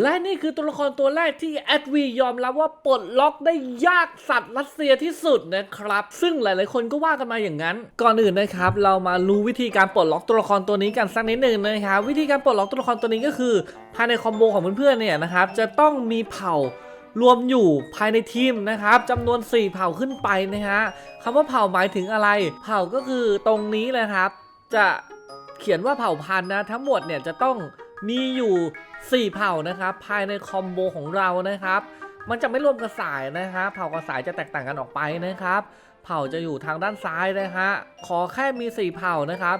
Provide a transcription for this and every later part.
และนี่คือตัวละครตัวแรกที่แอดวียอมรับว่าปลดล็อกได้ยากสัตว์รัสเซียที่สุดนะครับ ซึ่งหลายๆ คนก็ว่ากันมาอย่างนั้น ก่อนอื่นนะครับ เรามารู้วิธีการปลดล็อกตัวละครตัวนี้กันสักนิดหนึ่งนะครับวิธีการปลดล็อกตัวละครตัวนี้ก็คือ ภายในคอมโบของเพื่อนๆเนี่ยนะครับจะต้องมีเผ่ารวมอยู่ภายในทีมนะครับจำนวน 4 เผ่าขึ้นไปนะฮะคำว่าเผ่าหมายถึงอะไร เผ่าก็คือตรงนี้เลยครับ จะเขียนว่าเผ่าพันธุ์นะทั้งหมดเนี่ยจะต้องมีอยู่ 4 เผ่านะครับ ภายในคอมโบของเรานะครับ มันจะไม่รวมกับสายนะฮะเผ่ากับสายจะแตกต่างกันออกไปนะครับ เผ่าจะอยู่ทางด้านซ้ายนะฮะขอแค่มี 4 เผ่านะครับ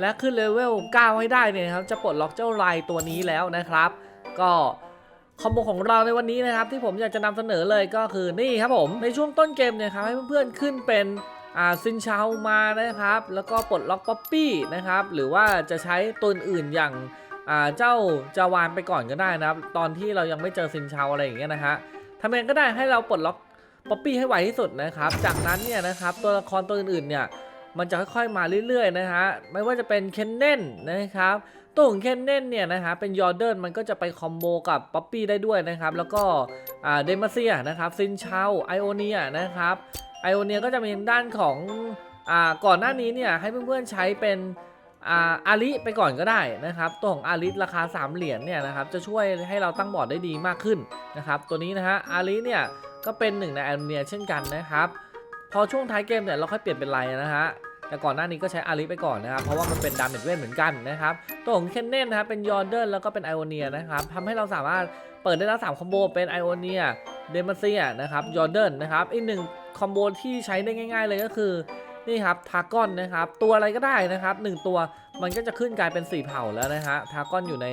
และขึ้นเลเวล9ให้ได้เนี่ยครับจะปลดล็อกเจ้าลายตัวนี้แล้วนะครับ ก็คอมโบของเราในวันนี้นะครับ ที่ผมอยากจะนำเสนอเลยก็คือนี่ครับผมในช่วงต้นเกมเนี่ยครับให้เพื่อนๆขึ้นเป็นอ่าซินเชามานะครับ แล้วก็ปลดล็อกป๊อปปี้นะครับ หรือว่าจะใช้ตัวอื่นอย่าง อ่าเจ้าจาวานไปก่อนก็ได้นะครับ ตอนที่เรายังไม่เจอซินเชาอะไรอย่างเงี้ยนะฮะทำยังไงก็ได้ให้เราปลดล็อกป๊อปปี้ให้ไวที่สุดนะครับ จากนั้นเนี่ยนะครับตัวละครตัวอื่นๆเนี่ยมันจะค่อยๆมาเรื่อยๆนะฮะไม่ว่าจะเป็นเคนเน่นนะครับตัวของเคนเน่นเนี่ยนะฮะเป็นยอร์เดินมันก็จะไปคอมโบกับป๊อปปี้ได้ด้วยนะครับ แล้วก็อ่าเดมาเซียนะครับซินเชาไอโอเนียนะครับไอโอเนียก็จะมีด้านของอ่าก่อนหน้านี้เนี่ยให้เพื่อนๆใช้เป็น อาอาริไปก่อนก็ได้นะครับ ตัวของอาริราคา 3 เหรียญเนี่ยนะครับจะช่วยให้เราตั้งบอร์ดได้ดีมากขึ้นนะครับ ตัวนี้นะฮะอาริเนี่ยก็เป็นหนึ่งในไอโอเนียเช่นกันนะครับ พอช่วงท้ายเกมเนี่ยเราค่อยเปลี่ยนเป็นไลน์นะฮะแต่ก่อนหน้านี้ก็ใช้อาริไปก่อนนะครับ เพราะว่ามันเป็นดาเมจเวทเหมือนกันนะครับ ตัวของเคนเน่นนะครับเป็นยอร์เดนแล้วก็เป็นไอโอเนียนะครับทำให้เราสามารถเปิดได้ทั้งสามคอมโบเป็นไอโอเนียเดมาเซียนะครับยอร์เดนนะครับอีกหนึ่งคอมโบที่ใช้ได้ง่าย ๆ เลยก็คือ นี่ครับทากอนนะครับตัวอะไรก็ได้นะครับหนึ่งตัวมันก็จะขึ้นกลายเป็น4เผ่าแล้วนะฮะทากอนอยู่ใน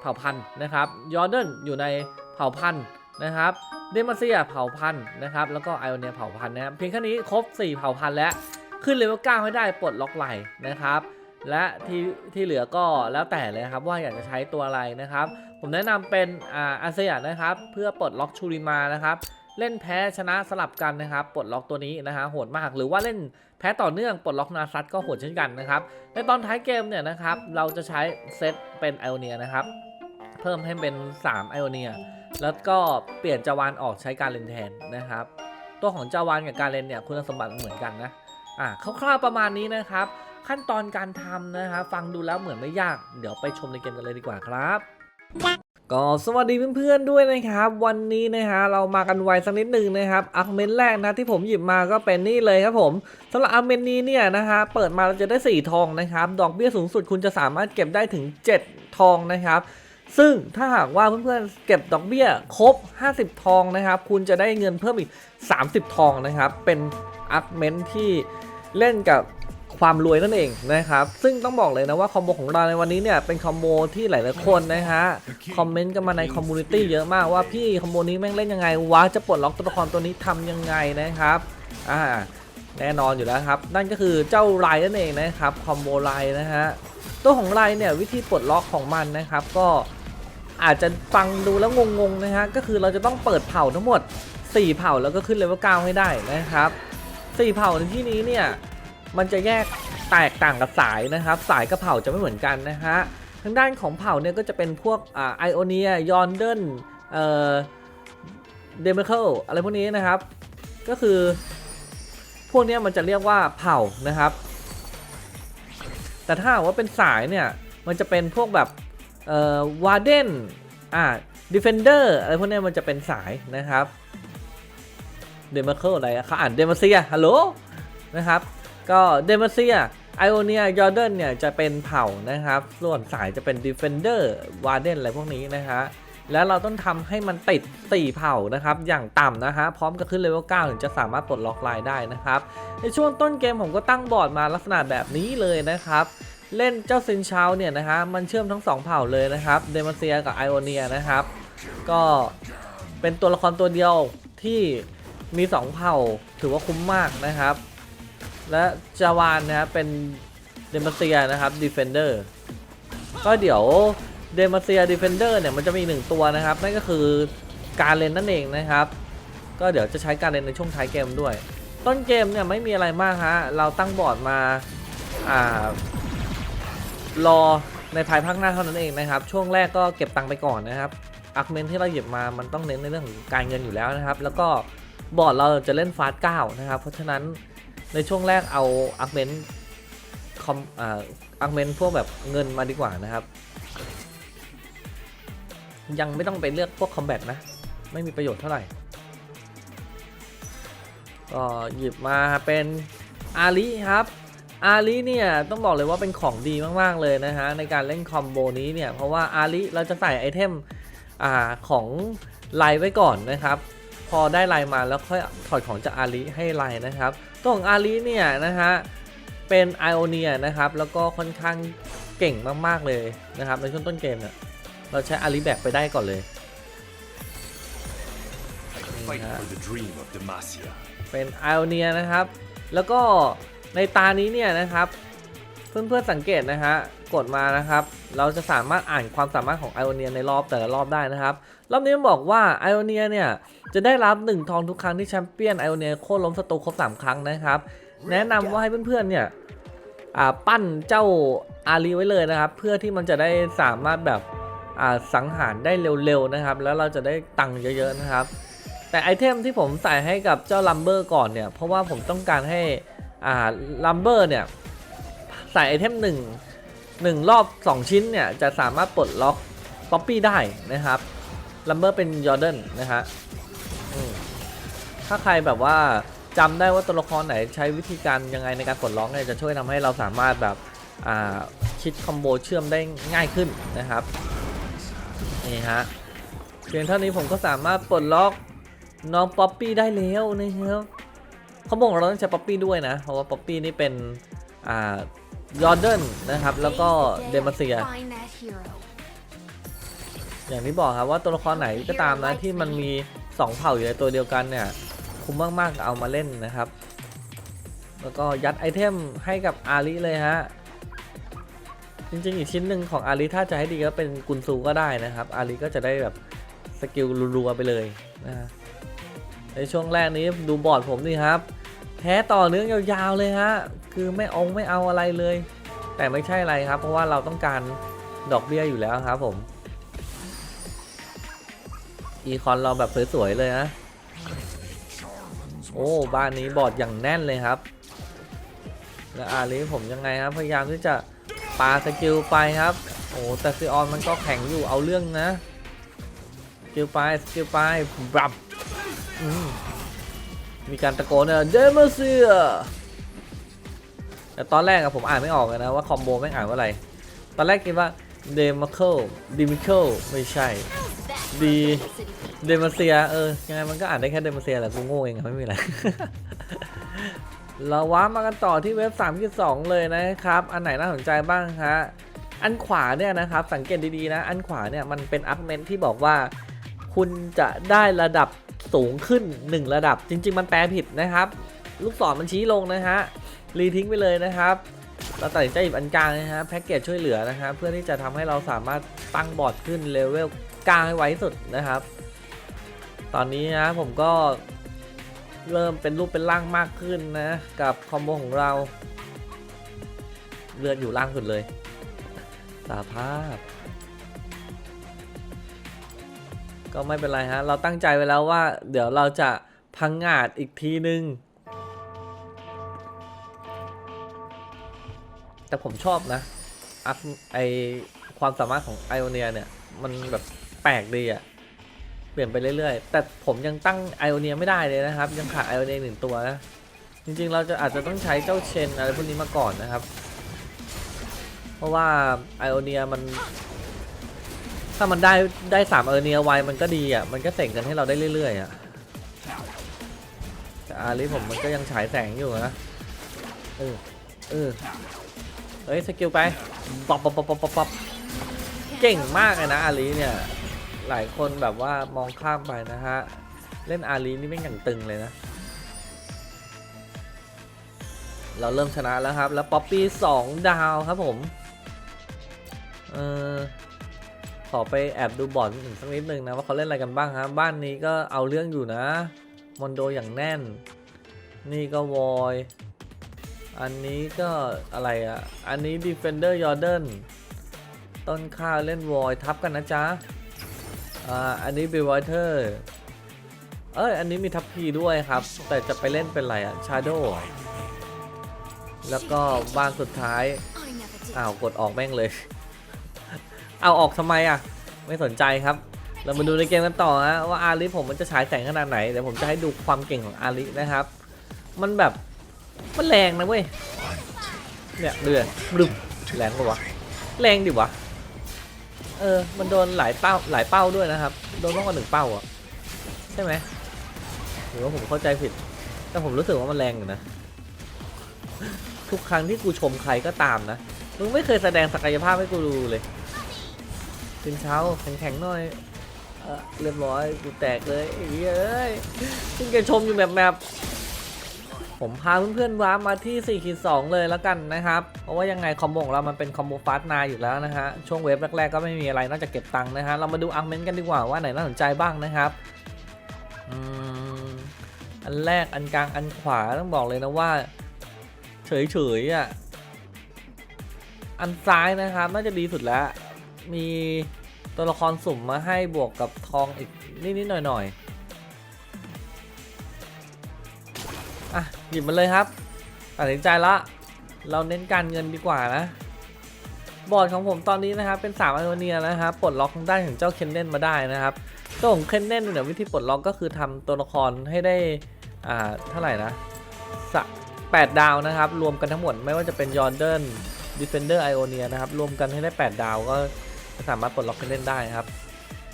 เผ่าพันธุ์นะครับยอร์เดนอยู่ในเผ่าพันธุ์นะครับเดมาเซียเผ่าพันธุ์นะครับแล้วก็ไอโอเนียเผ่าพันธุ์นะครับเพียงแค่นี้ครบ 4 เผ่าพันธุ์แล้วขึ้นเลเวล9ให้ได้ปลดล็อกไหลนะครับและที่ที่เหลือก็แล้วแต่เลยครับว่าอยากจะใช้ตัวอะไรนะครับ ผมแนะนำเป็นอาอาเซียนะครับ เพื่อปลดล็อกชูริมานะครับ เล่นแพ้ชนะสลับกันนะครับปลดล็อกตัวนี้นะฮะโหดมากหรือว่าเล่นแพ้ต่อเนื่องปลดล็อกนาซัตก็โหดเช่นกันนะครับในตอนท้ายเกมเนี่ยนะครับเราจะใช้เซตเป็นไอโอเนียนะครับเพิ่มให้เป็น3ไอโอเนียแล้วก็เปลี่ยนจาวานออกใช้การเลนแทนนะครับ ตัวของจาวานกับการเลนเนี่ยคุณสมบัติเหมือนกันนะอ่าคร่าวๆประมาณนี้นะครับ ขั้นตอนการทำนะครับฟังดูแล้วเหมือนไม่ยาก เดี๋ยวไปชมในเกมกันเลยดีกว่าครับ ก็สวัสดีเพื่อนๆด้วยนะครับ วันนี้นะฮะเรามากันไวสักนิดหนึ่งนะครับอักเมนแรกนะที่ผมหยิบมาก็เป็นนี่เลยครับผมสำหรับอักเมนนี้เนี่ยนะฮะเปิดมาเราจะได้ 4 ทองนะครับ ดอกเบี้ยสูงสุดคุณจะสามารถเก็บได้ถึง 7 ทองนะครับ ซึ่งถ้าหากว่าเพื่อนๆเก็บดอกเบี้ยครบ 50 ทองนะครับ คุณจะได้เงินเพิ่มอีก 30 ทองนะครับ เป็นอักเมนที่เล่นกับ ความรวยนั่นเองนะครับ ซึ่งต้องบอกเลยนะว่าคอมโบของเราในวันนี้เนี่ยเป็นคอมโบที่หลายๆคนนะฮะคอมเมนต์กันมาในคอมมูนิตี้เยอะมากว่าพี่คอมโบนี้แม่งเล่นยังไงวะจะปลดล็อกตัวละครตัวนี้ทำยังไงนะครับอ่าแน่นอนอยู่แล้วครับ นั่นก็คือเจ้าไลนั่นเองนะครับคอมโบไลนะฮะตัวของไลเนี่ยวิธีปลดล็อกของมันนะครับ ก็อาจจะฟังดูแล้วงงๆนะฮะก็คือเราจะต้องเปิดเผ่าทั้งหมด 4 เผ่าแล้วก็ขึ้นเลเวล9ให้ได้นะครับ 4 เผ่าในที่นี้เนี่ย มันจะแยกแตกต่างกับสายนะครับ สายกับเผ่าจะไม่เหมือนกันนะฮะทางด้านของเผ่าเนี่ยก็จะเป็นพวกอ่าไอโอเนียยอนเดนเอ่อเดเมเคิลอะไรพวกนี้นะครับ ก็คือ พวกนี้มันจะเรียกว่าเผ่านะครับ แต่ถ้าว่าเป็นสายเนี่ย มันจะเป็นพวกแบบเอ่อวาร์เดนอ่าดิเฟนเดอร์อะไรพวกนี้มันจะเป็นสายนะครับเดมเคิลอะไรเขาอ่านเดมเซียฮัลโหลนะครับ ก็เดมเซียไอโอเนียยอร์เดนเนี่ยจะเป็นเผ่านะครับ ส่วนสายจะเป็นดิเฟนเดอร์วาร์เดนอะไรพวกนี้นะฮะแล้วเราต้องทำให้มันติด 4 เผ่านะครับ อย่างต่ำนะฮะ พร้อมกับขึ้นเลเวล 9 ถึงจะสามารถปลดล็อกลายได้นะครับ ในช่วงต้นเกมผมก็ตั้งบอร์ดมาลักษณะแบบนี้เลยนะครับ เล่นเจ้าซินชาวเนี่ยนะฮะ มันเชื่อมทั้งสองเผ่าเลยนะครับ เดมาเซียกับไอโอเนียนะครับ ก็เป็นตัวละครตัวเดียวที่มี 2 เผ่าถือว่าคุ้มมากนะครับ และจาวานนะครับเป็นเดมาเซียนะครับดีเฟนเดอร์ก็เดี๋ยวเดมาเซียดีเฟนเดอร์เนี่ยมันจะมีหนึ่งตัวนะครับ นั่นก็คือการเลนนั่นเองนะครับ ก็เดี๋ยวจะใช้การเลนในช่วงท้ายเกมด้วย ต้นเกมเนี่ยไม่มีอะไรมากฮะเราตั้งบอร์ดมาอ่ารอในภายภาคหน้าเท่านั้นเองนะครับ ช่วงแรกก็เก็บตังค์ไปก่อนนะครับอาร์คเมนที่เราหยิบมามันต้องเน้นในเรื่องของการเงินอยู่แล้วนะครับ แล้วก็บอร์ดเราจะเล่นฟาสเก้านะครับ เพราะฉะนั้น ในช่วงแรกเอาอาร์เมนคอมอ่าอาร์เมนพวกแบบเงินมาดีกว่านะครับ ยังไม่ต้องไปเลือกพวกคอมแบทนะ ไม่มีประโยชน์เท่าไหร่ก็หยิบมาเป็นอาลีครับอาลีเนี่ยต้องบอกเลยว่าเป็นของดีมาก ๆ เลยนะฮะ ในการเล่นคอมโบนี้เนี่ย เพราะว่าอาลีเราจะใส่ไอเทมอ่าของไลไว้ก่อนนะครับ พอได้ไลน์มาแล้วค่อยถอดของจากอาลีให้ไลน์นะครับตัวของอาลีเนี่ยนะฮะเป็นไอโอเนียนะครับแล้วก็ค่อนข้างเก่งมากๆเลยนะครับในช่วงต้นเกมเนี่ยเราใช้อาลีแบกไปได้ก่อนเลย Fight นี่ฮะ for the dream of Demacia. เป็นไอโอเนียนะครับ แล้วก็ในตานี้เนี่ยนะครับ เพื่อนๆสังเกตนะฮะกดมานะครับ เราจะสามารถอ่านความสามารถของไอโอเนียในรอบแต่ละรอบได้นะครับ รอบนี้มันบอกว่าไอโอเนียเนี่ยจะได้รับ 1 ทองทุกครั้งที่แชมเปี้ยนไอโอเนียโค่นล้มศัตรูครบ3 ครั้งนะครับ แนะนำว่าให้เพื่อนๆเนี่ยปั้นเจ้าอารีไว้เลยนะครับ เพื่อที่มันจะได้สามารถแบบสังหารได้เร็วๆนะครับ แล้วเราจะได้ตังค์เยอะๆนะครับ แต่ไอเทมที่ผมใส่ให้กับเจ้าลัมเบอร์ก่อนเนี่ยเพราะว่าผมต้องการให้ลัมเบอร์เนี่ย ใส่ไอเทมหนึ่งหนึ่งรอบ 2 ชิ้นเนี่ย จะสามารถปลดล็อกป๊อปปี้ได้นะครับลัมเบอร์เป็นยอร์เดนนะฮะถ้าใครแบบว่าจำได้ว่าตัวละครไหนใช้วิธีการยังไงในการปลดล็อกเนี่ยจะช่วยทำให้เราสามารถแบบอ่าคิดคอมโบเชื่อมได้ง่ายขึ้นนะครับนี่ฮะเพียงเท่านี้ผมก็สามารถปลดล็อกน้องป๊อปปี้ได้แล้วนะครับเขาบอกเราต้องใช้ป๊อปปี้ด้วยนะ เพราะว่าป๊อปปี้นี่เป็นอ่า ยอร์เดนนะครับ แล้วก็เดมาเซีย อย่างที่บอกครับว่าตัวละครไหนก็ตามนะที่มันมี 2 เผ่าอยู่ในตัวเดียวกันเนี่ย คุ้มมากๆเอามาเล่นนะครับ แล้วก็ยัดไอเทมให้กับอาริเลยฮะจริงๆ อีกชิ้นหนึ่งของอาริถ้าจะให้ดีก็เป็นกุนซูก็ได้นะครับ อาริก็จะได้แบบสกิลรัวๆไปเลยนะฮะในช่วงแรกนี้ดูบอร์ดผมนี่ครับ แพ้ต่อเนื่องยาวๆเลยฮะ คือไม่อาไม่เอาอะไรเลย แต่ไม่ใช่อะไรครับ เพราะว่าเราต้องการดอกเบี้ยอยู่แล้วครับผม อีคอนเราแบบสวยๆเลยนะ โอ้บ้านนี้บอดอย่างแน่นเลยครับ แล้วอาลีผมยังไงครับพยายามที่จะปาสกิลไปครับ โอ้แต่ซีออนมันก็แข็งอยู่เอาเรื่องนะสกิลไปสกิลไปบับ มีการตะโกนเนี่ยเดมเซียแต่ตอนแรกอะผมอ่านไม่ออกเลยนะว่าคอมโบไม่อ่านว่าอะไร ตอนแรกคิดว่าเดมเคิลดิมิเคิลไม่ใช่ดีเดมเซียเออยังไงมันก็อ่านได้แค่เดมเซียแหละกูโง่เองอะไม่มีอะไรเราว้ามากันต่อที่เว็บ3ที่2เลยนะครับ อันไหนน่าสนใจบ้างฮะ อันขวาเนี่ยนะครับ สังเกตดีๆนะ อันขวาเนี่ยมันเป็นอัพเมนที่บอกว่า คุณจะได้ระดับ สูงขึ้น 1 ระดับ จริง ๆ มันแปลผิดนะครับ ลูกศรมันชี้ลงนะฮะรีทิ้งไปเลยนะครับเราตัดสินใจหยิบอันกลางนะฮะแพ็กเกจช่วยเหลือนะฮะเพื่อที่จะทำให้เราสามารถตั้งบอร์ดขึ้นเลเวลกลางให้ไวที่สุดนะครับ ตอนนี้นะผมก็เริ่มเป็นรูปเป็นร่างมากขึ้นนะ กับคอมโบของเรา เลือดอยู่ล่างสุดเลย สาภาพ ก็ไม่เป็นไรฮะ เราตั้งใจไว้แล้วว่า เดี๋ยวเราจะพังงาดอีกทีนึง แต่ผมชอบนะอัพไอความสามารถของไอโอเนียเนี่ย มันแบบแปลกดีอะเปลี่ยนไปเรื่อยๆ แต่ผมยังตั้งไอโอเนียไม่ได้เลยนะครับ ยังขาดไอโอเนียหนึ่งตัวนะ จริงๆ เราจะอาจจะต้องใช้เจ้าเชนอะไรพวกนี้มาก่อนนะครับ เพราะว่าไอโอเนียมัน ถ้ามันได้ได้สามไอโอเนียไวมันก็ดีอะ มันก็เสกกันให้เราได้เรื่อยๆอะแต่อาลีผมมันก็ยังฉายแสงอยู่นะเออเออเฮ้ยสกิลไปป๊อปป๊อปป๊อปป๊อปป๊อปเก่งมากเลยนะอาลีเนี่ยหลายคนแบบว่ามองข้ามไปนะฮะ เล่นอาลีนี่ไม่อย่างตึงเลยนะ เราเริ่มชนะแล้วครับ แล้วป๊อปปี้สองดาวครับผม เออ ขอไปแอบดูบอร์ดอีกสักนิดนึงนะว่าเขาเล่นอะไรกันบ้างครับบ้านนี้ก็เอาเรื่องอยู่นะมอนโดอย่างแน่น นี่ก็วอยอันนี้ก็อะไรอะ อันนี้ Defender Jordan ต้นข้าวเล่นวอยทับกันนะจ๊ะ อ่า อันนี้บิวไวเทอร์เอ้ย อันนี้มีทัพพีด้วยครับ แต่จะไปเล่นเป็นอะไรอะชาโดแล้วก็บ้านสุดท้าย อ้าว กดออกแม่งเลย เอาออกทำไมอะ ไม่สนใจครับ เรามาดูในเกมกันต่อฮะว่าอาริผมมันจะฉายแสงขนาดไหนเดี๋ยวผมจะให้ดูความเก่งของอารินะครับ มันแบบมันแรงนะเว้ยเนี่ยเดือดรึบแรงปะวะแรงดิวะเออมันโดนหลายเป้าหลายเป้าด้วยนะครับ โดนมากกว่าหนึ่งเป้าอะใช่ไหมหรือว่าผมเข้าใจผิด แต่ผมรู้สึกว่ามันแรงอยู่นะ ทุกครั้งที่กูชมใครก็ตามนะ มึงไม่เคยแสดงศักยภาพให้กูดูเลย ตื่นเช้าแข็งๆหน่อยเออเรียบร้อยกูแตกเลยไอ้เหี้ยเอ้ยซึ่งแกชมอยู่แบบแบบผมพาเพื่อนๆว้ามาที่4ขีด2เลยแล้วกันนะครับ เพราะว่ายังไงคอมโบของเรามันเป็นคอมโบฟาสนาอยู่แล้วนะฮะ ช่วงเวฟแรกๆก็ไม่มีอะไรนอกจากเก็บตังค์นะฮะ เรามาดูอาร์เมนต์กันดีกว่าว่าไหนน่าสนใจบ้างนะครับอันแรกอันกลางอันขวาต้องบอกเลยนะว่า เฉยๆอะ อันซ้ายนะครับ น่าจะดีสุดแล้ว มีตัวละครสุ่มมาให้บวกกับทองอีกนิดๆหน่อยๆ อะ หยิบมาเลยครับตัดสินใจละ เราเน้นการเงินดีกว่านะ บอร์ดของผมตอนนี้นะครับ เป็น3อัลเนียนะครับปลดล็อกทางด้านของเจ้าเคนเนนมาได้นะครับตัวของเคนเนนเนี่ยวิธีปลดล็อกก็คือทำตัวละครให้ได้อ่าเท่าไหร่นะสะ8ดาวนะครับ รวมกันทั้งหมดไม่ว่าจะเป็นยอร์เดนดิเฟนเดอร์ไอโอเนียนะครับ รวมกันให้ได้ 8 ดาวก็ สามารถปลดล็อกเคนเนนได้ครับ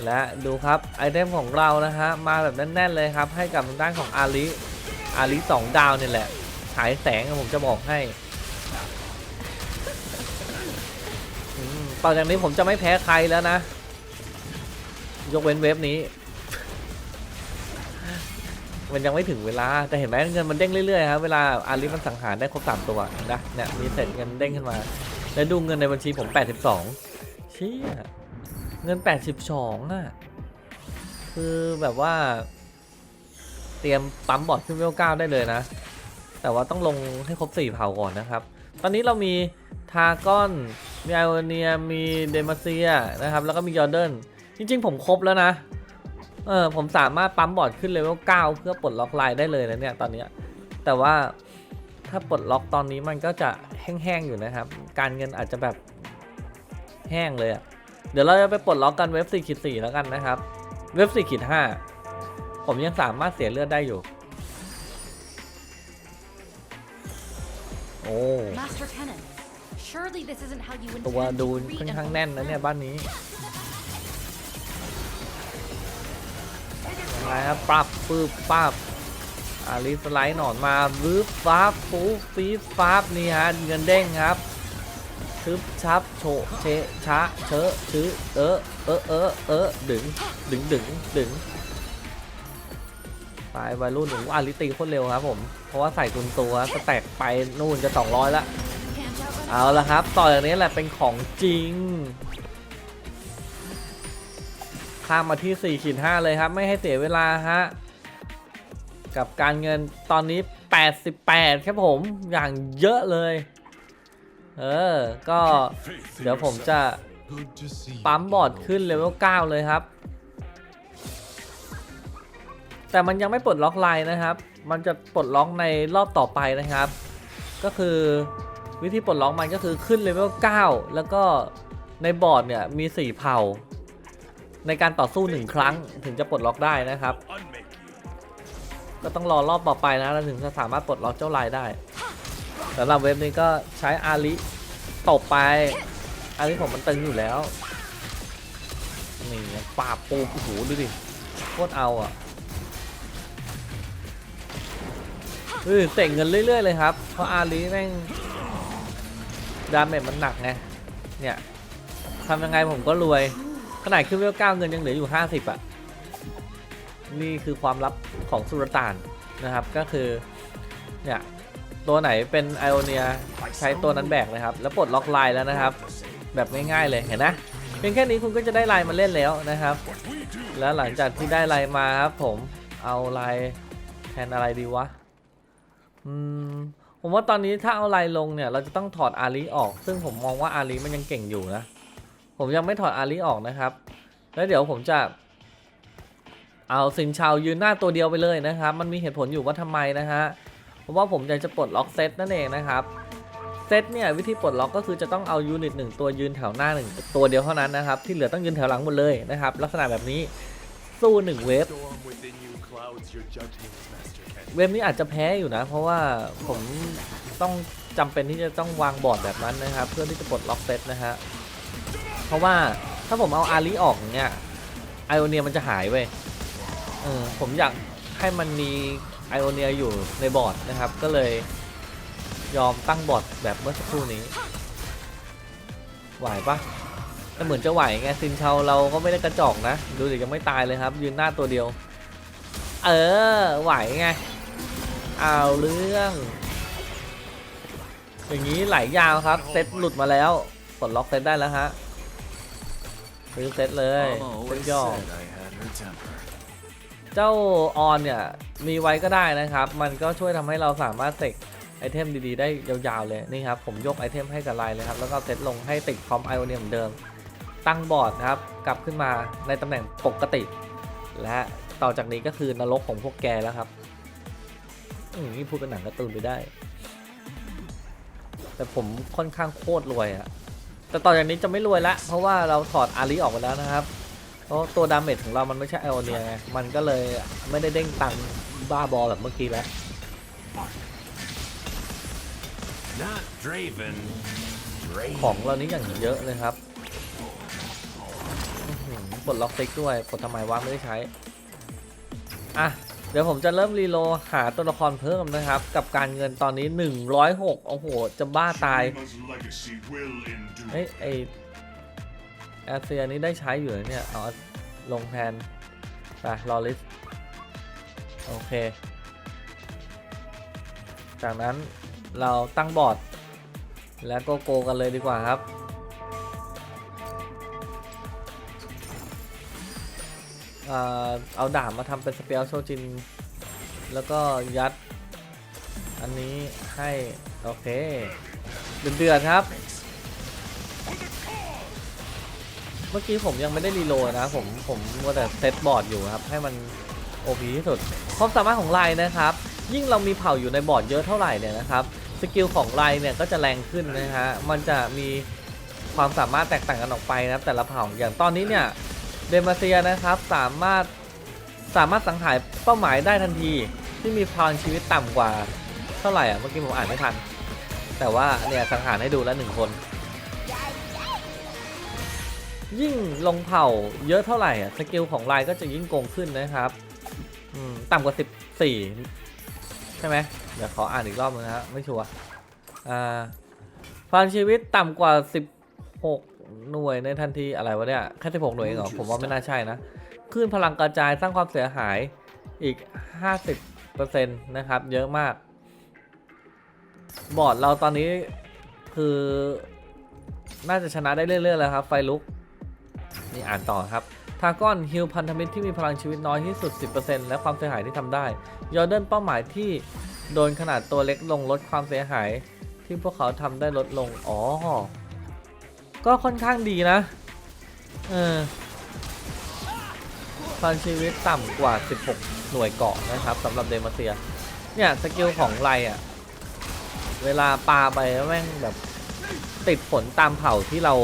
และดูครับไอเทมของเรานะฮะมาแบบแน่นๆเลยครับให้กับทางด้านของอาริอาริสองดาวเนี่ยแหละฉายแสงผมจะบอกให้ต่อจากนี้ผมจะไม่แพ้ใครแล้วนะ ยกเว้นเวฟนี้ มันยังไม่ถึงเวลา แต่เห็นไหมเงินมันเด้งเรื่อยๆครับเวลาอาริมันสังหารได้ครบสามตัวนะเนี่ยมีเสร็จเงินเด้งขึ้นมา แล้วดูเงินในบัญชีผม 82 เชี่ยเงิน 82อะ คือแบบว่า เตรียมปั๊มบอดขึ้นเวลเก้าได้เลยนะ แต่ว่าต้องลงให้ครบ4เผ่าก่อนนะครับ ตอนนี้เรามีทาก้อน มีไอโอเนีย มีเดมาเซียนะครับ แล้วก็มียอร์เดนจริง ๆ ผมครบแล้วนะ เออ ผมสามารถปั๊มบอร์ดขึ้นเลเวล9เพื่อปลดล็อกไลน์ได้เลยนะเนี่ยตอนนี้ แต่ว่าถ้าปลดล็อกตอนนี้มันก็จะแห้งๆอยู่นะครับ การเงินอาจจะแบบ แห้งเลยอะเดี๋ยวเราจะไปปลดล็อกกันเว็บ4ขีด4แล้วกันนะครับ เว็บ4ขีด5ผมยังสามารถเสียเลือดได้อยู่ โอ้ Master Cannon. Surely this isn't how you ตัว intend ดู to ค่อน treat ข้าง an แน่นนะ old เนี่ย friend. บ้านนี้ยังไงครับปรับปืบปับอารีสไลด์หนอนมาวืบฟ้าบฟูฟีบฟ้าบนี่ฮะเงินเด้งครับ ทึบชับโฉเชชะเชอะชื้อเออเออเออเออดึงดึงดึงดึงไปวัยรุ่นหนูอาริตีโคตรเร็วครับผมเพราะว่าใส่ตุนตัวสแต็กไปนู่นจะ 200 ละ เอาละครับ ต่อจากนี้แหละเป็นของจริง ข้ามมาที่4ขีด5เลยครับ ไม่ให้เสียเวลาฮะ กับการเงินตอนนี้ 88 ครับผมอย่างเยอะเลย เออ ก็เดี๋ยวผมจะปั๊มบอร์ดขึ้นเลเวล9เลยครับ แต่มันยังไม่ปลดล็อกไลน์นะครับ มันจะปลดล็อกในรอบต่อไปนะครับ ก็คือวิธีปลดล็อกมันก็คือขึ้นเลเวล9แล้วก็ในบอร์ดเนี่ยมี 4 เผ่า ในการต่อสู้ 1 ครั้งถึงจะปลดล็อกได้นะครับ ก็ต้องรอรอบต่อไปนะถึงจะสามารถปลดล็อกเจ้าลายได้ สำหรับเว็บนี้ก็ใช้อาริตบไปอาริผมมันตึงอยู่แล้ว นี่ปาบปูโอ้โหดูดิโคตรเอาอะเฮ้ยเตะเงินเรื่อย ๆ เลยครับ เพราะอาริแม่งดาเมจมันหนักไง เนี่ยทำยังไงผมก็รวย ขนาดขึ้นเวลเก้าเงินยังเหลืออยู่ 50 อะ นี่คือความลับของสุลต่านนะครับ ก็คือ เนี่ย ตัวไหนเป็นไอโอเนียใช้ตัวนั้นแบกเลยครับ แล้วปลดล็อกไลน์แล้วนะครับ แบบง่ายๆเลยเห็นนะเพียงแค่นี้คุณก็จะได้ไลน์มาเล่นแล้วนะครับ แล้วหลังจากที่ได้ไลน์มาครับผมเอาไลน์แทนอะไรดีวะอืมผมว่าตอนนี้ถ้าเอาไลน์ลงเนี่ย เราจะต้องถอดอาลีออก ซึ่งผมมองว่าอาลีมันยังเก่งอยู่นะ ผมยังไม่ถอดอาลีออกนะครับ แล้วเดี๋ยวผมจะเอาซินชาวยืนหน้าตัวเดียวไปเลยนะครับ มันมีเหตุผลอยู่ว่าทำไมนะฮะ เพราะว่าผมอยากจะปลดล็อกเซตนั่นเองนะครับเซตเนี่ยวิธีปลดล็อกก็คือจะต้องเอายูนิตหนึ่งตัวยืนแถวหน้าหนึ่งตัวเดียวเท่านั้นนะครับ ที่เหลือต้องยืนแถวหลังหมดเลยนะครับ ลักษณะแบบนี้สู้หนึ่งเวฟเวฟนี้อาจจะแพ้อยู่นะ เพราะว่าผมต้องจำเป็นที่จะต้องวางบอร์ดแบบนั้นนะครับ เพื่อที่จะปลดล็อกเซตนะฮะเพราะว่าถ้าผมเอาอาลีออกเนี่ยไอโอเนียมันจะหายไปเออผมอยากให้มันมี ไอโอเนียอยู่ในบอร์ดนะครับ ก็เลยยอมตั้งบอร์ดแบบเมื่อสักครู่นี้ ไหวปะแต่เหมือนจะไหวไงซินเชาเราก็ไม่ได้กระจอกนะ ดูดิยังไม่ตายเลยครับ ยืนหน้าตัวเดียว เออ ไหวไงเอาเรื่อง อย่างนี้ไหลยาวครับ เซตหลุดมาแล้วปลดล็อกเซตได้แล้วฮะซื้อเซตเลย Mama เซต always ย่อ เจ้าออนเนี่ยมีไว้ก็ได้นะครับ มันก็ช่วยทำให้เราสามารถเสกไอเทมดีๆ ได้ยาวๆเลยนี่ครับผมยกไอเทมให้กับไลน์เลยครับแล้วก็เซตลงให้ติดพร้อมไอโอเนียมเดิม ตั้งบอร์ดครับกลับขึ้นมาในตำแหน่งปกติ และต่อจากนี้ก็คือนรกของพวกแกแล้วครับอืมนี่พูดเป็นหนังกร์ตูนไปได้ แต่ผมค่อนข้างโคตรรวยอะแต่ต่อจากนี้จะไม่รวยละเพราะว่าเราถอดอาลีออกไปแล้วนะครับ เพราะตัวดาเมจของเรามันไม่ใช่ไอโอเนียไงมันก็เลยไม่ได้เด้งตังค์บ้าบอแบบเมื่อกี้แล้ว Not Draven. ของ Draven. เรานี้อย่างเยอะเลยครับอื้อหือปลดล็อกติ๊กด้วยปลดทำไมวะไม่ได้ใช้ อะ เดี๋ยวผมจะเริ่มรีโหลดหาตัวละครเพิ่มนะครับ กับการเงินตอนนี้ 106 โอ้โห จะบ้าตาย His legacy will endure. เอ้ยไอแอสเซียนี้ได้ใช้อยู่เนี่ย เอาลงแทนไปรอลิส โอเค จากนั้นเราตั้งบอร์ด แล้วก็โกกันเลยดีกว่าครับ เอ่อเอาดาบมาทำเป็นสเปียลโชจิน แล้วก็ยัด อันนี้ให้ โอเค เดือดๆครับ มื่อกี้ผมยังไม่ได้รีโหลดนะ ผมผมมัวแต่เซตบอร์ดอยู่ครับ ให้มันโอพีที่สุดความสามารถของไลน์นะครับ ยิ่งเรามีเผ่าอยู่ในบอร์ดเยอะเท่าไหร่เนี่ยนะครับสกิลของไลน์เนี่ยก็จะแรงขึ้นนะฮะมันจะมีความสามารถแตกต่างกันออกไปนะครับ แต่ละเผ่าอย่างตอนนี้เนี่ยเดมาเซียนะครับสามารถสามารถสังหารเป้าหมายได้ทันทีที่มีพลังชีวิตต่ำกว่าเท่าไหร่อะเมื่อกี้ผมอ่านไม่ทัน แต่ว่าเนี่ยสังหารให้ดูแล้วหนึ่งคน ยิ่งลงเผ่าเยอะเท่าไหร่อะสกิลของลายก็จะยิ่งโกงขึ้นนะครับต่ำกว่า 14 ใช่ไหมเดี๋ยวขออ่านอีกรอบนึงนะฮะไม่ชัวร์อ่าพลังชีวิตต่ำกว่า 16 หน่วยในทันทีอะไรวะเนี่ยแค่16 หน่วยเองเหรอผมว่าไม่น่าใช่นะคลื่นพลังกระจายสร้างความเสียหายอีก 50%นะครับ เยอะมาก บอร์ดเราตอนนี้คือน่าจะชนะได้เรื่อยๆแล้วครับ ไฟลุก นี่อ่านต่อครับทาก้อนฮิลพันธมิตรที่มีพลังชีวิตน้อยที่สุด 10%และความเสียหายที่ทำได้ ยอร์เดนเป้าหมายที่โดนขนาดตัวเล็กลงลดความเสียหายที่พวกเขาทำได้ลดลง อ๋อ ก็ค่อนข้างดีนะ เออพลังชีวิตต่ำกว่า 16 หน่วยเกาะนะครับสำหรับเดมาเซีย เนี่ยสกิลของไลอะเวลาปาไปแล้วแม่งแบบติดผลตามเผ่าที่เรา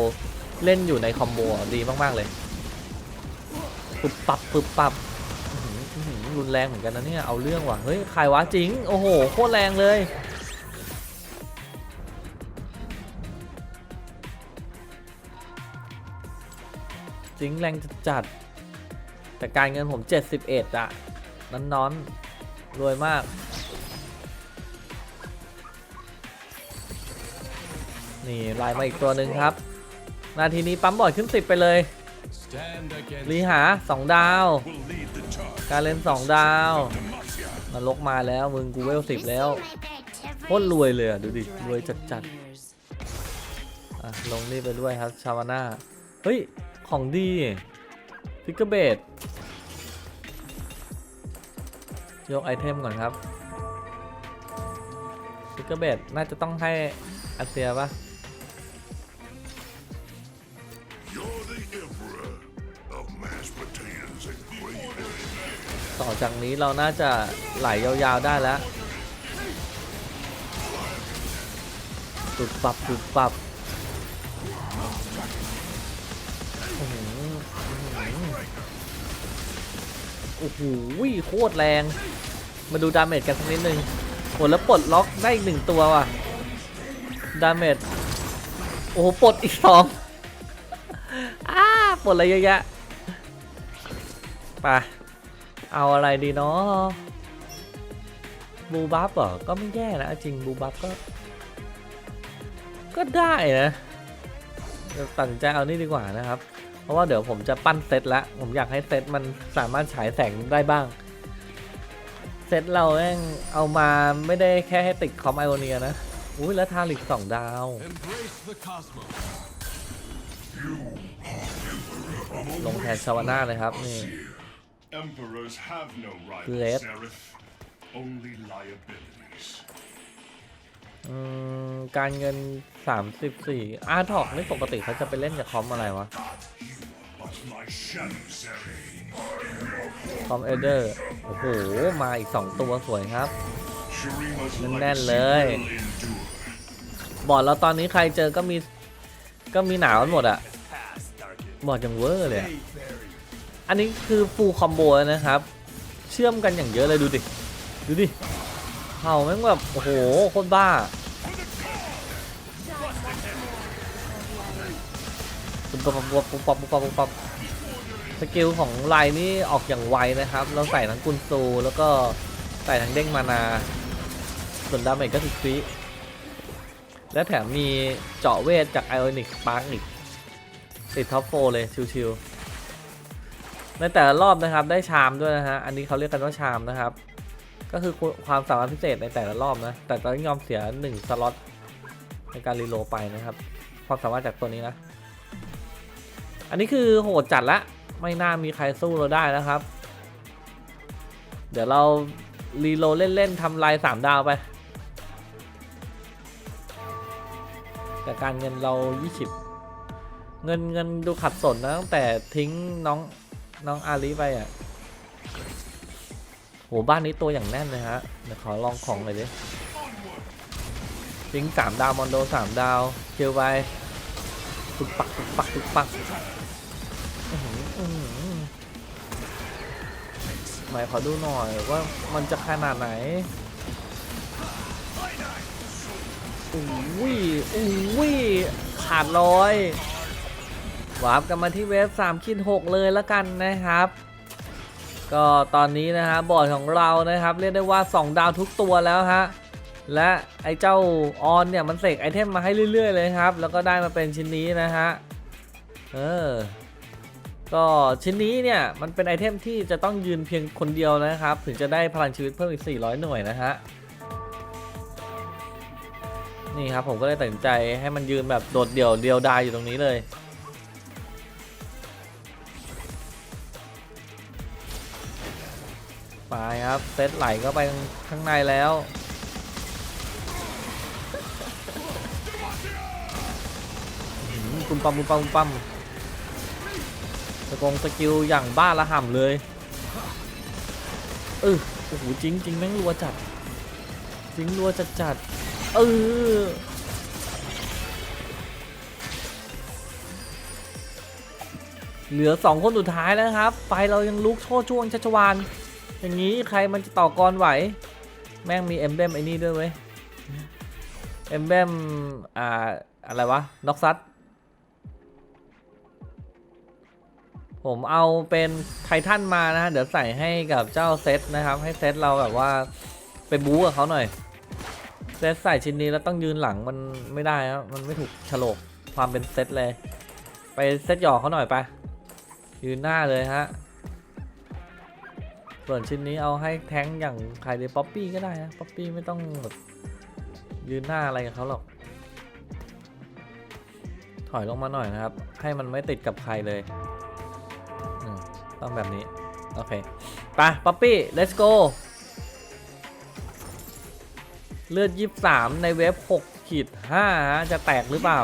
เล่นอยู่ในคอมโบดีมากๆเลยปึ๊บปับปึ๊บปับรุนแรงเหมือนกันนะเนี่ย เอาเรื่องว่ะ เฮ้ยใครวะจริง โอ้โห โคตรแรงเลย จริงแรงจัด แต่การเงินผม 71อะนั้นนอนรวยมาก นี่ไล่มาอีกตัวหนึ่งครับ นาทีนี้ปั๊มบอร์ดขึ้น 10 ไปเลย Stand against รีหา 2 ดาว การเล่น 2 ดาว Demacia. นรกมาแล้วมึงกูเวลสิบแล้วโคตรรวยเลยอะ ดูดิ รวยจัดๆอะ ลงนี่ไปด้วยครับ ชาวาน่า เฮ้ย ของดีฟิกเกอร์เบดยกไอเทมก่อนครับฟิกเกอร์เบดน่าจะต้องให้อาเซียปะ You're ต่อจากนี้เราน่าจะไหลยาวๆได้แล้วปุบปับปุบปับอื้อหืออื้อหือโอ้โหโคตรแรง มาดูดาเมจกันสักนิดนึงโหแล้วปลดล็อกได้อีกหนึ่งตัวว่ะ ดาเมจ โอ้โห ปลดอีกสองอ้า ปลดอะไรเยอะแยะไป เอาอะไรดีเนาะบูบัฟเหรอ ก็ไม่แย่นะ จริงบูบัฟก็ ก็ได้นะตัดสินใจเอานี่ดีกว่านะครับ เพราะว่าเดี๋ยวผมจะปั้นเซตแล้วผมอยากให้เซตมันสามารถฉายแสงได้บ้าง เซตเราแม่งเอามาไม่ได้แค่ให้ติดคอมไอโอเนียนะ อุ้ยแล้วทาลิกสองดาว ลงแทนชาวนาเลยครับนี่ Emperors have no Lep. rivals, Seraph. Only liabilities. อืมการเงิน 34อาร์ทอกนี่ปกติเขาจะไปเล่นกับคอมอะไรวะ But my shadow, Seraph. คอมเอเดอร์ โอ้โห มาอีก 2 ตัวสวยครับ Shurima's Nè legacy lời. will endure. บอร์ดเราตอนนี้ใครเจอก็มี ก็มีหนาวกันหมดอะ Pass, Darkin. บอร์ดอย่างเวอร์เลยอะ Stay buried. อันนี้คือฟูลคอมโบนะครับ เชื่อมกันอย่างเยอะเลยดูดิ ดูดิเห่าแม่งแบบโอ้โหโคตรบ้าปุ๊บปั๊บปุ๊บปั๊บปุ๊บปั๊บปุ๊บปั๊บสกิลของไลน์นี่ออกอย่างไวนะครับ เราใส่ทั้งกุนซูแล้วก็ใส่ทั้งเด้งมานา ส่วนดาเมจก็คือฟรีและแถมมีเจาะเวทจากไอออนิกสปาร์กอีกติดท็อปโฟเลยชิวๆ ในแต่ละรอบนะครับได้ชามด้วยนะฮะ อันนี้เขาเรียกกันว่าชามนะครับ ก็คือความสามารถพิเศษในแต่ละรอบนะ แต่ต้องยอมเสีย1สล็อตในการรีโลไปนะครับ ความสามารถจากตัวนี้นะ อันนี้คือโหดจัดละ ไม่น่ามีใครสู้เราได้นะครับ เดี๋ยวเรารีโลเล่นๆทำลาย3ดาวไป แต่การเงินเรา 20 เงินเงินดูขัดสนนะตั้งแต่ทิ้งน้อง น้องอาลีไปอะโหบ้านนี้ตัวอย่างแน่นเลยฮะเดี๋ยวขอลองของเลยดิทิ้งสามดาวมอนโดสามดาวเคิวไปตุกปักตุกปักตุกปักอื้อหืออื้อหือหมายขอดูหน่อยว่ามันจะขนาดไหนอุ้ยอุ้ยขาดร้อย วาร์ปกันมาที่เวฟ3คิด6เลยแล้วกันนะครับ ก็ตอนนี้นะฮะบอร์ดของเรานะครับเรียกได้ว่า 2 ดาวทุกตัวแล้วฮะและไอ้เจ้าออนเนี่ยมันเสกไอเทมมาให้เรื่อย ๆ เลยครับ แล้วก็ได้มาเป็นชิ้นนี้นะฮะเออก็ชิ้นนี้เนี่ยมันเป็นไอเทมที่จะต้องยืนเพียงคนเดียวนะครับ ถึงจะได้พลังชีวิตเพิ่มอีก 400 หน่วยนะฮะนี่ครับผมก็เลยตัดสินใจให้มันยืนแบบโดดเดี่ยวเดียวดายอยู่ตรงนี้เลย ไปครับ เซตไหลก็ไปข้างในแล้วหุ้มปั๊มปุ้มปั๊มปุ้มปั๊มสกงสกิลอย่างบ้าระห่ำเลยเออโอ้โหจริงจริงแม่งรัวจัดจริงรัวจัดจัดเออเหลือสองคนสุดท้ายแล้วครับ ไฟเรายังลุกโชดช่วงชัชวาน อย่างนี้ใครมันจะต่อกรไหว แม่งมีเอ็มเบมไอ้นี่ด้วยเว้ยเอ็มเบมอ่าอะไรวะน็อกซัตผมเอาเป็นไททันมานะฮะเดี๋ยวใส่ให้กับเจ้าเซตนะครับ ให้เซตเราแบบว่าไปบู๊กับเขาหน่อย เซตใส่ชิ้นนี้แล้วต้องยืนหลังมันไม่ได้ครับมันไม่ถูกฉลกความเป็นเซตเลย ไปเซตหยอกเขาหน่อยไปยืนหน้าเลยฮะ ส่วนชิ้นนี้เอาให้แท้งอย่างใครเลยป๊อปปี้ก็ได้นะป๊อปปี้ไม่ต้องแบบยืนหน้าอะไรกับเขาหรอก ถอยลงมาหน่อยนะครับ ให้มันไม่ติดกับใครเลยต้องแบบนี้ โอเคไปป๊อปปี้ let's go เลือด23ในเว็บ6ขีด5ฮะจะแตกหรือเปล่า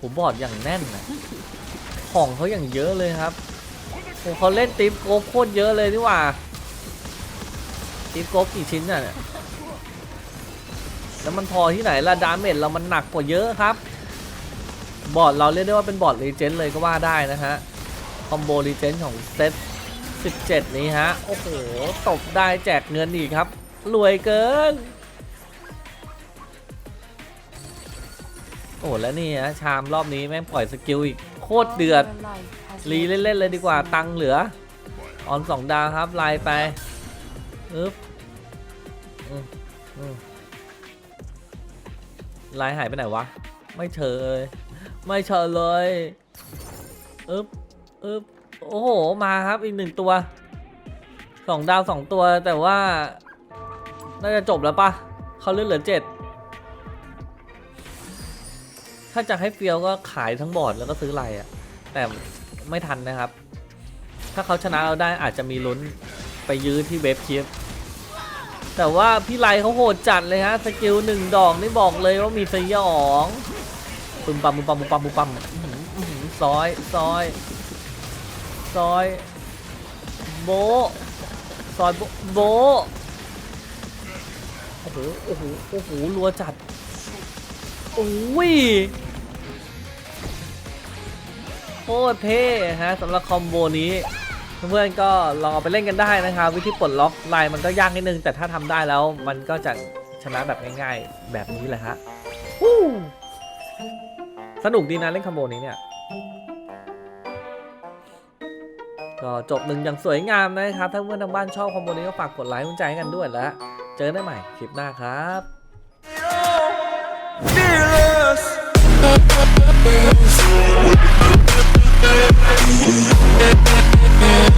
ผมบอดอย่างแน่นนะของเขาอย่างเยอะเลยครับโอ้เขาเล่นติปโกโคตรเยอะเลยนี่หว่า ตีฟโกบกี่ชิ้นน่ะเนี่ยแล้วมันพอที่ไหนละดาเมจเรามันหนักกว่าเยอะครับ บอร์ดเราเรียกได้ว่าเป็นบอร์ดรีเจนเลยก็ว่าได้นะฮะ คอมโบรีเจนของเซต17 นี้ฮะ โอ้โห ตบได้แจกเงินอีกครับ รวยเกิน โอ้แล้วนี่ฮะ ชามรอบนี้แม่งปล่อยสกิลอีก โคตรเดือดรีเล่นๆเลยดีกว่าตังเหลือ ออนสองดาวครับไลน์ไป อึ๊บอืมอืมไลน์หายไปไหนวะ ไม่เชยไม่เชยเลยอึ๊บอึ๊บโอ้โห มาครับอีกหนึ่งตัวสองดาวสองตัวแต่ว่า น่าจะจบแล้วปะเขาเหลือเหลือเจ็ดถ้าจะให้เฟียวก็ขายทั้งบอร์ดแล้วก็ซื้อไลน์อะแต่ไม่ทันนะครับ ถ้าเขาชนะเราได้อาจจะมีลุ้นไปยื้อที่เวฟคิฟ แต่ว่าพี่ไลเขาโหดจัดเลยฮะสกิลหนึ่งดอกนี่บอกเลยว่ามีสยองปึมปั๊มปึมปั๊มปึมปั๊มปึมปั๊มซอยซอยซอยโบซอยโบโบโอ้โหโอ้โหโอ้โหรัวจัดโอ้ยโคตรเท่ฮะสำหรับคอมโบนี้ เพื่อนๆก็ลองเอาไปเล่นกันได้นะครับ วิธีปลดล็อกไลน์มันก็ยากนิดนึง แต่ถ้าทำได้แล้วมันก็จะชนะแบบง่ายๆ แบบนี้แหละฮะฮู้สนุกดีนะเล่นคอมโบนี้เนี่ยก็จบหนึ่งอย่างสวยงามนะครับ ถ้าเพื่อนทางบ้านชอบคอมโบนี้ก็ฝากกดไลค์กำลังใจกันด้วยแล้ว เจอกันได้ใหม่คลิปหน้าครับ We'll be right back. We'll